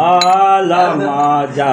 आला माझ्या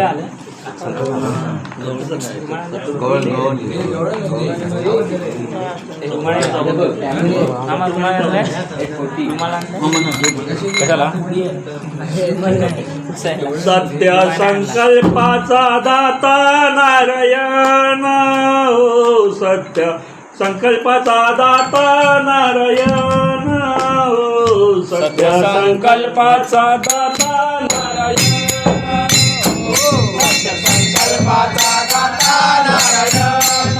कुठे आलं? सत्य संकल्पाचा दाता नारायण हो सत्य. संकल्पाचा दाता नारायण हो सत्य. संकल्पाचा दाता సంకల్ప నారాయణ.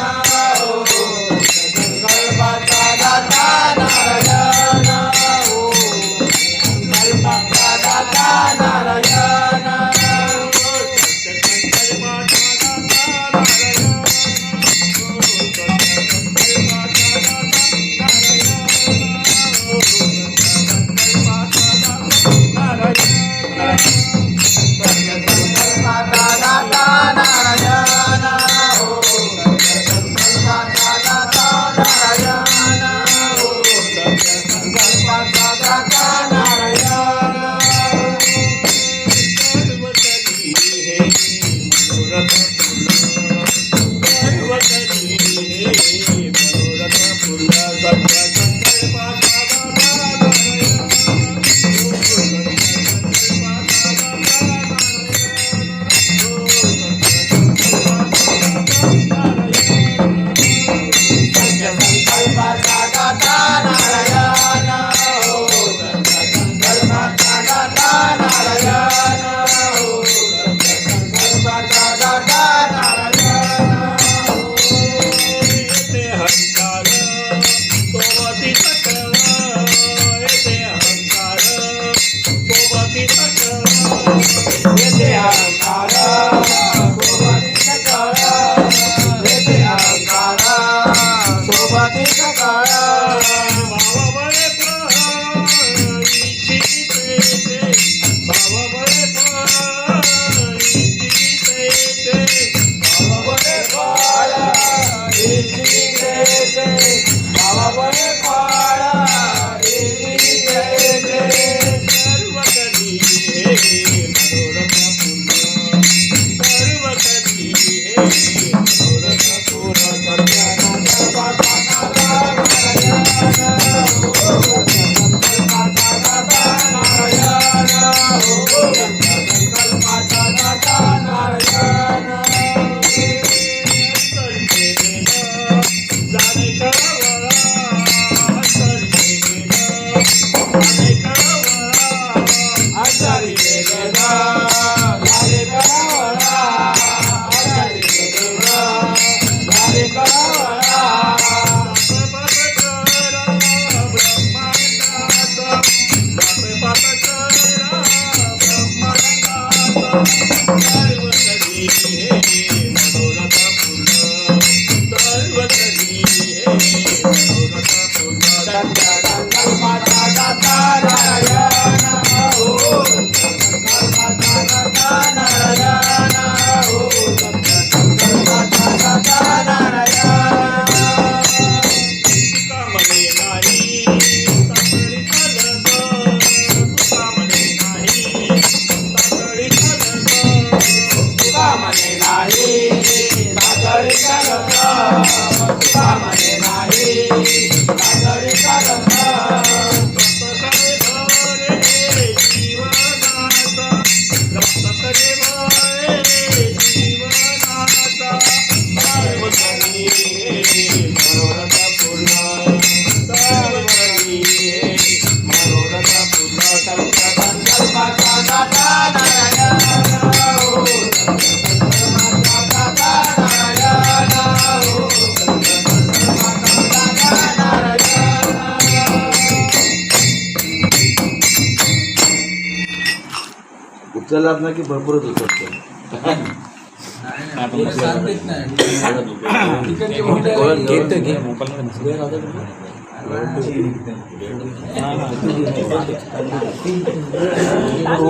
आपल्याला ना की भरपूरच उचलतो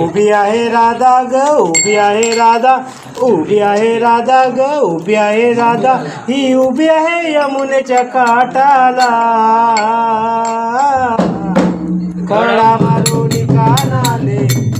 उभी आहे राधा ग उभी आहे राधा उभी आहे राधा ग उभी आहे राधा. ही उभी आहे यमुनेच्या काठाला. कडा मारून कानाले.